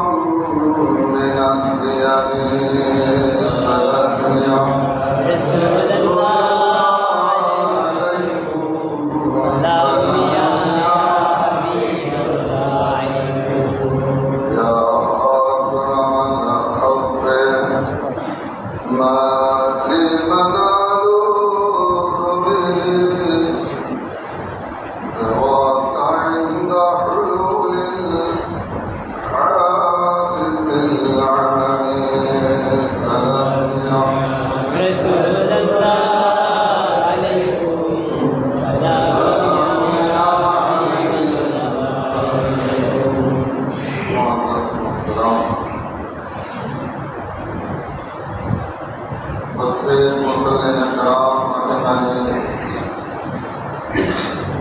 من الأنبياء فلم يحفظ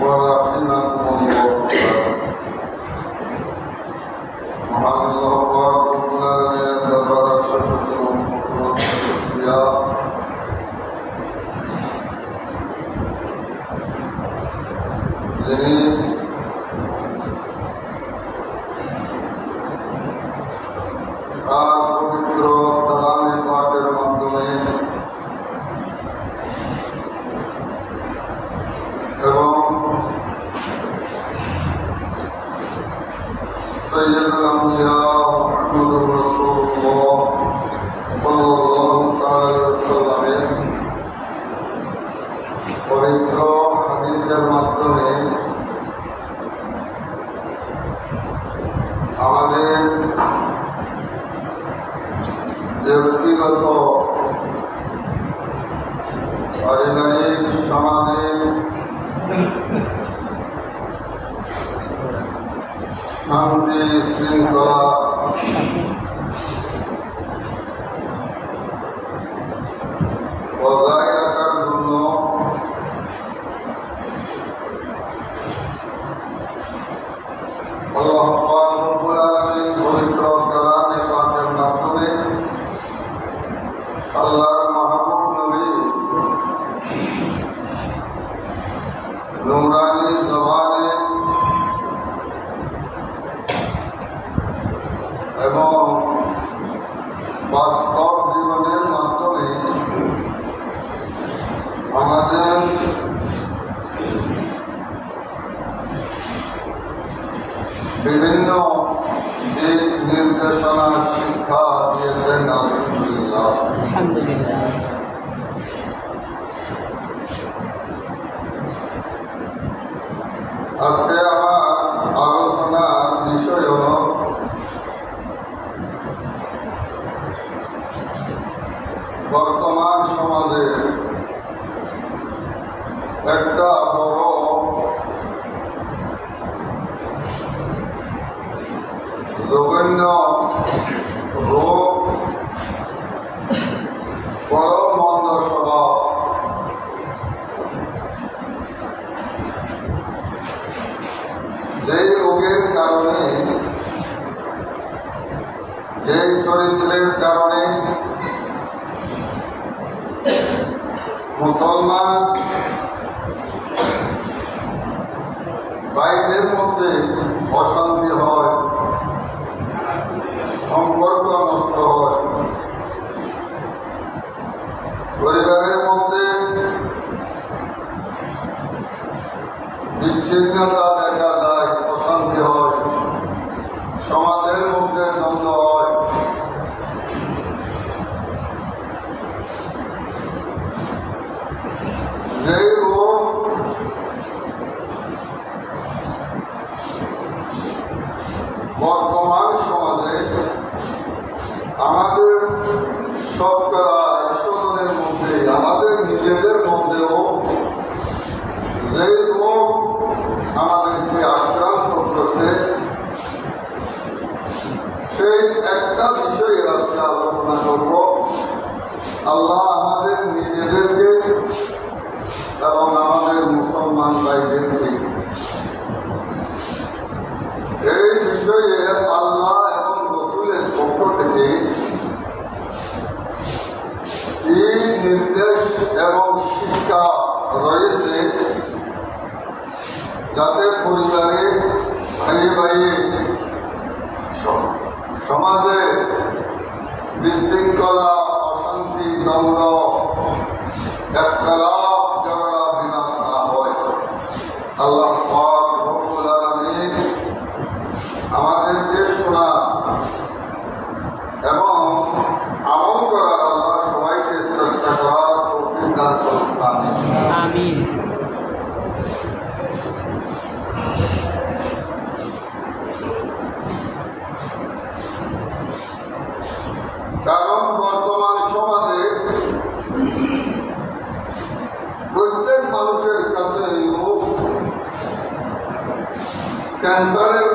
ورحمة পারিবারিক সামাজিক শান্তি শৃঙ্খলা মুসলমান ভাইদের মধ্যে আমাদের মুসলমান এই বিষয়ে আল্লাহ এবং রসুলের পক্ষ থেকে কি নির্দেশ এবং শিক্ষা রয়েছে যাতে পরিবারে ভাই ভাই সমাজে বিশৃঙ্খলা, অশান্তি, দ্বন্দ্ব, একতলা ক্যান্সারের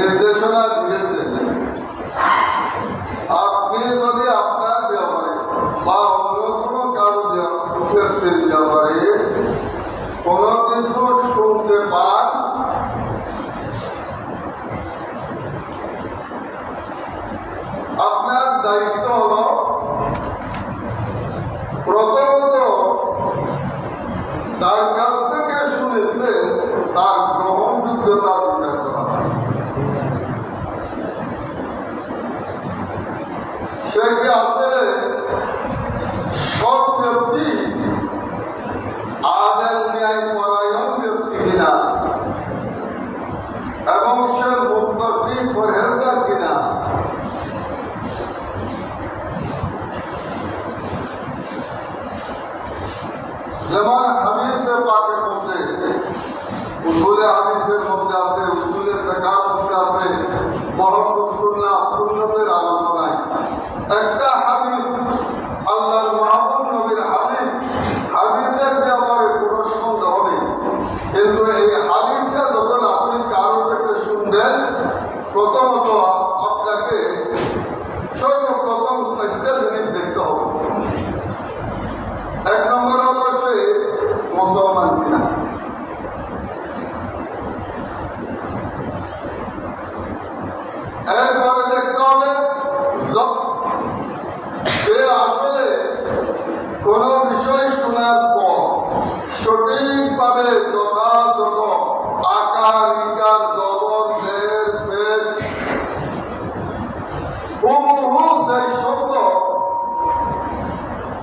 निर्देशना जमान हमीद से पाकिस्तान से उसूल हमीद से मुबदा से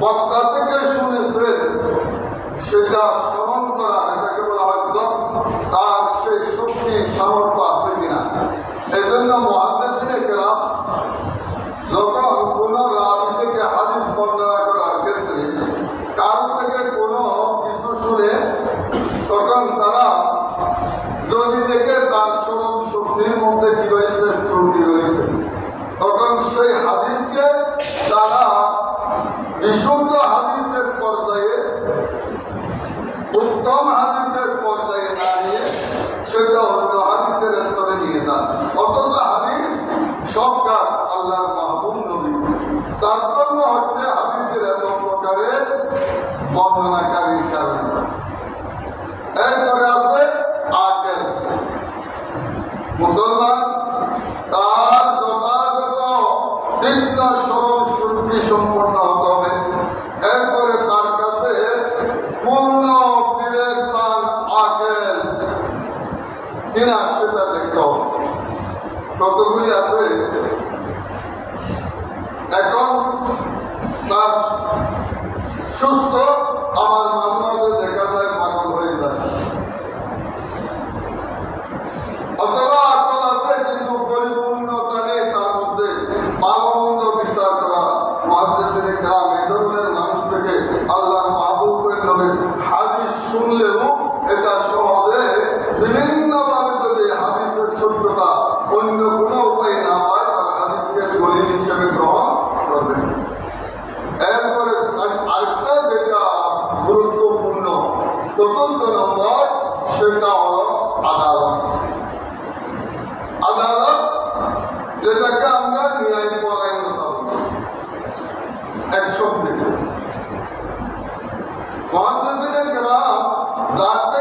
মক্কা থেকে শুনেছেন সেটা দিনদার সরল আদালত আদালত যেটাকে আমরা ন্যায় পরায়ণতা এক শব্দে মহাদেশের গ্রাম যার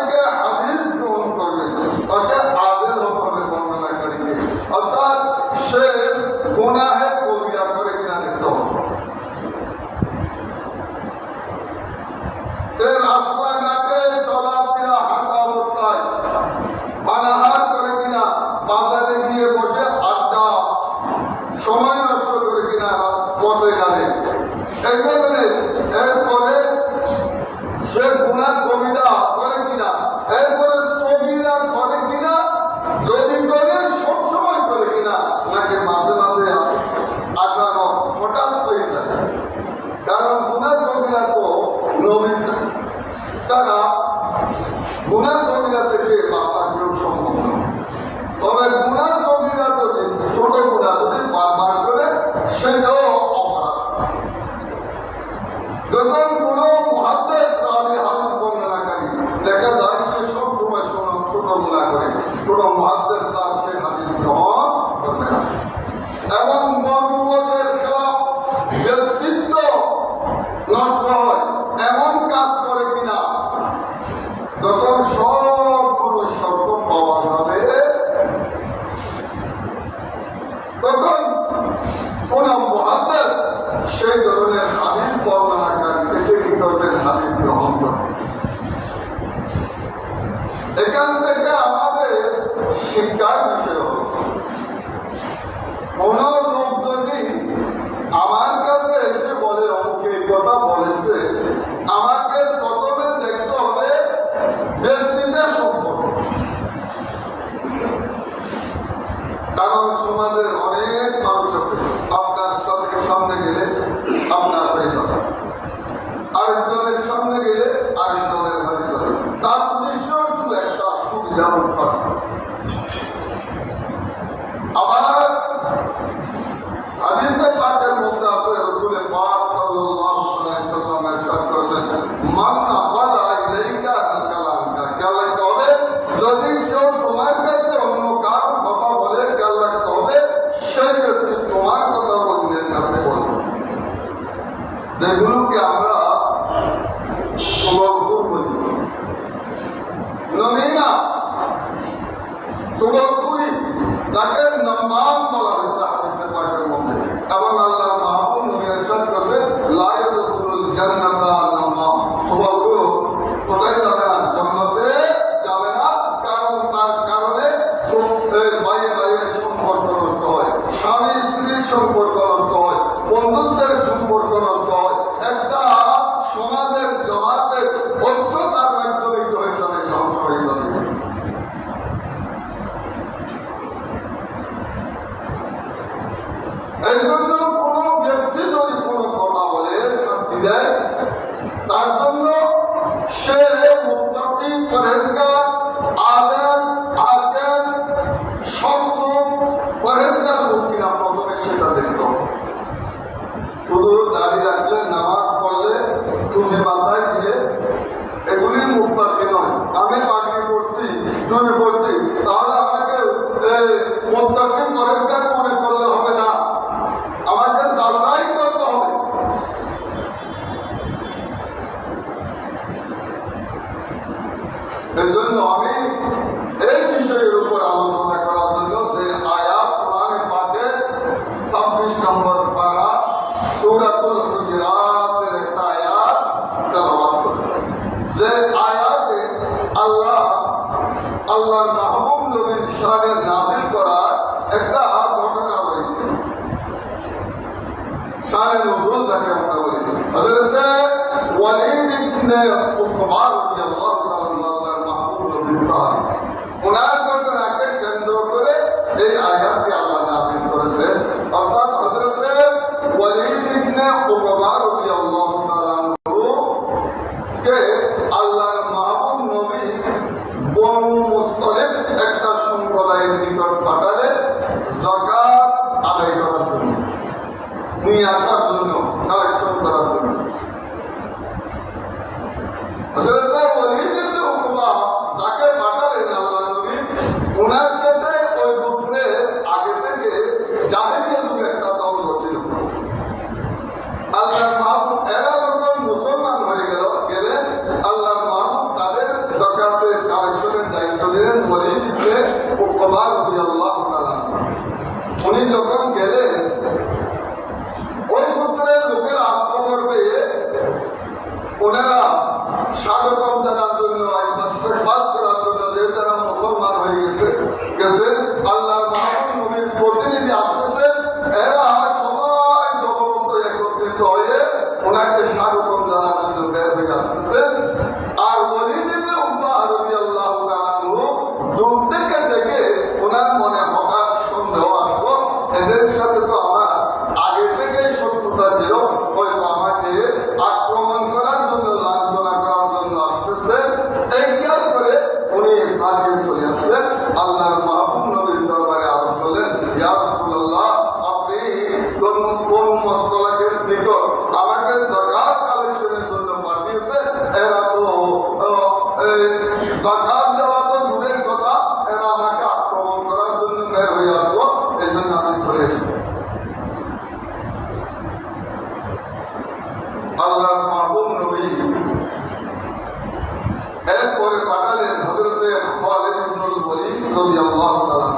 அச்சானா குண சொல்லிடத்திற்கு যাকে কে nome de Allah,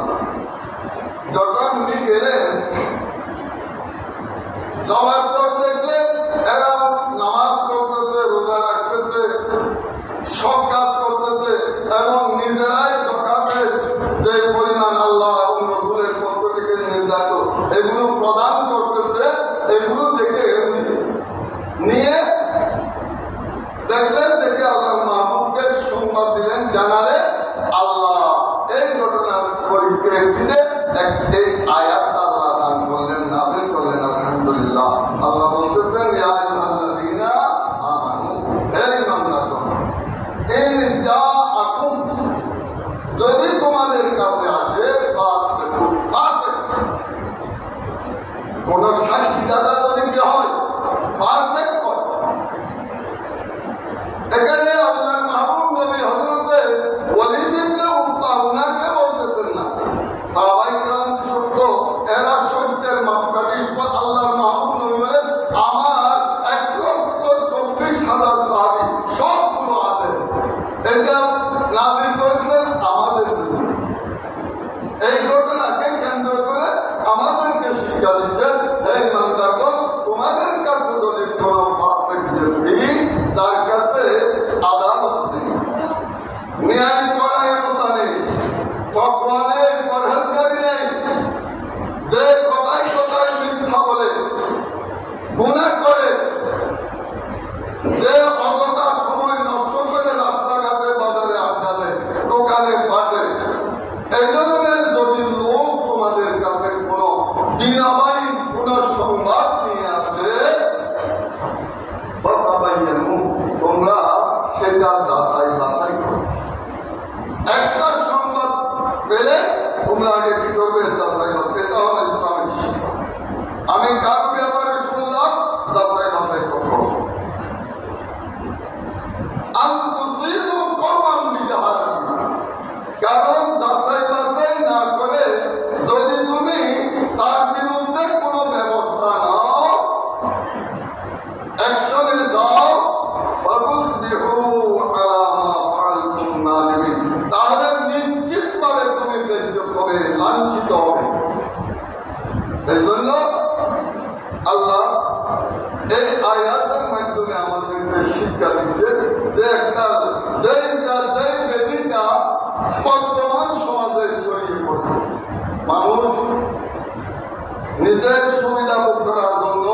নিজের সুবিধা ভোগ করার জন্য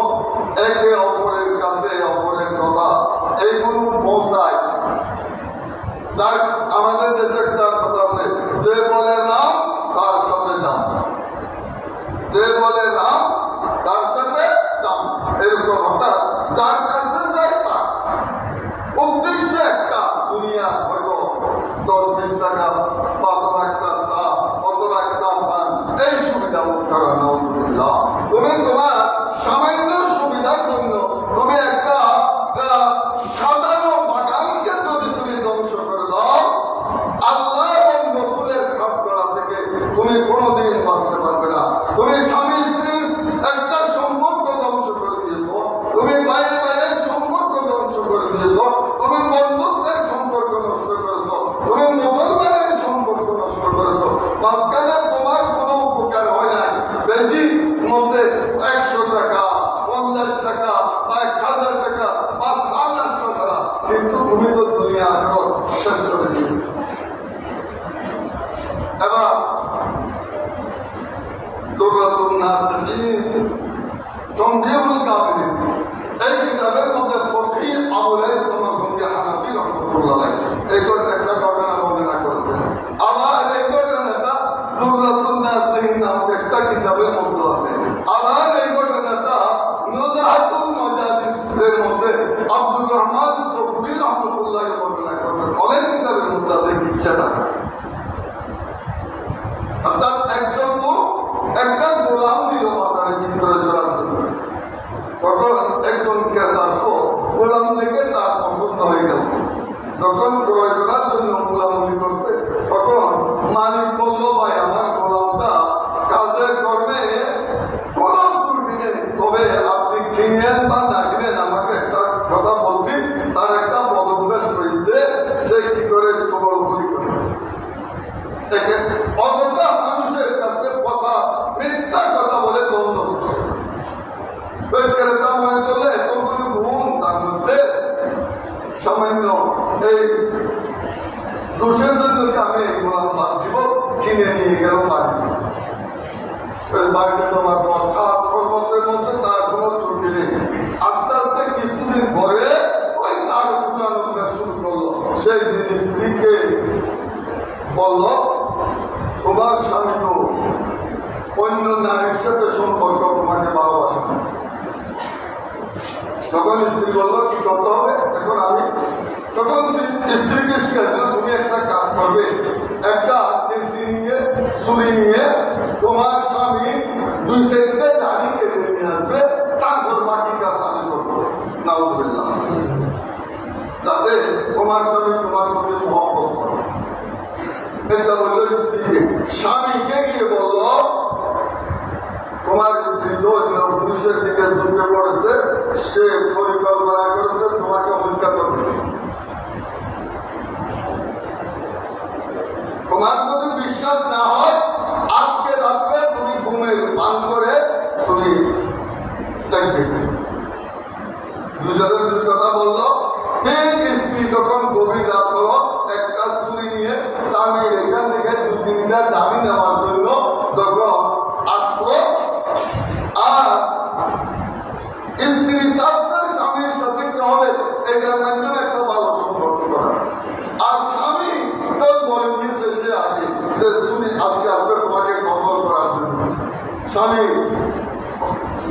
একে অপরের কাছে অপরের কথা এইগুলো পৌঁছায়। যাক আমাদের দেশে একটা Aunque তারা অসুস্থ হয়ে গেল। যখন প্রয়োজনের জন্য মুলামুলি করছে তখন মালিক বলল ভাই বলল, তোমার স্বামী তো অন্য নারীর সাথে সম্পর্ক তোমাকে ভালোবাসা তখন স্ত্রী বলল, কি করতে হবে? এখন আমি তখন স্ত্রীকে শিখাচ্ছিল তুমি একটা কাজ করবে। একটা কেসি নিয়ে ছুরি নিয়ে তোমার স্বামী দুই সাইডে নারী কেটে নিয়ে আসবে তারপর বাকি কাজ আমি করব। নাউজবিল্লাহ। যাতে তোমার স্বামী তোমার প্রতি সেটা বলল স্ত্রীকে স্বামীকে গিয়ে বলল? তোমার স্ত্রী তো পুরুষের দিকে ঝুঁকে পড়েছে, সে পরিকল্পনা করেছে, তোমাকে হত্যা করবে তোমার যদি বিশ্বাস না হয়, আজকে রাত্রে তুমি ঘুমের পান করে তুমি দেখবে দুজনের দুই কথা বলল, ঠিক স্ত্রী যখন গভীর এখান থেকে দাবি নেওয়ার জন্য যখন আসলো আর স্ত্রী ছাত্রের স্বামীর সাথে কি হবে এটার মাধ্যমে একটা ভালো সম্পর্ক করা আর স্বামী তো বলে দিয়েছে সে আগে যে আজকে আসবে তোমাকে কখল করার জন্য স্বামী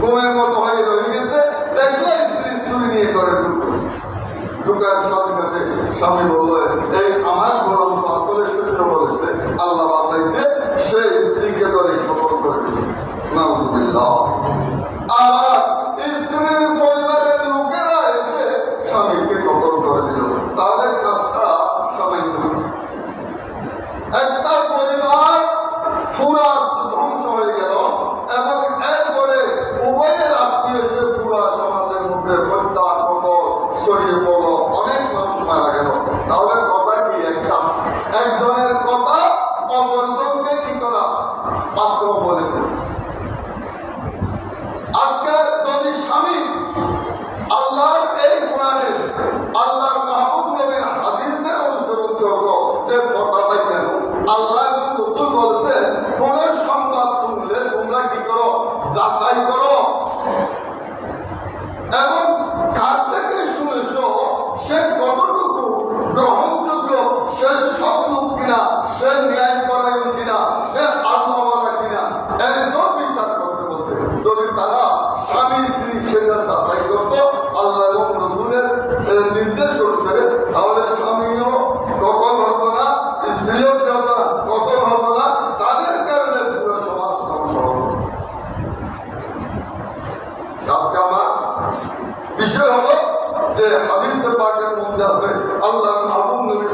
ঘুমের মতো হয়ে রয়ে গেছে দেখলে স্ত্রী নিয়ে করে ঢুকলো ঢুকার সাথে সাথে স্বামী হলো যে হাদিসে পাকের মধ্যে আছে আল্লাহ আবু নবী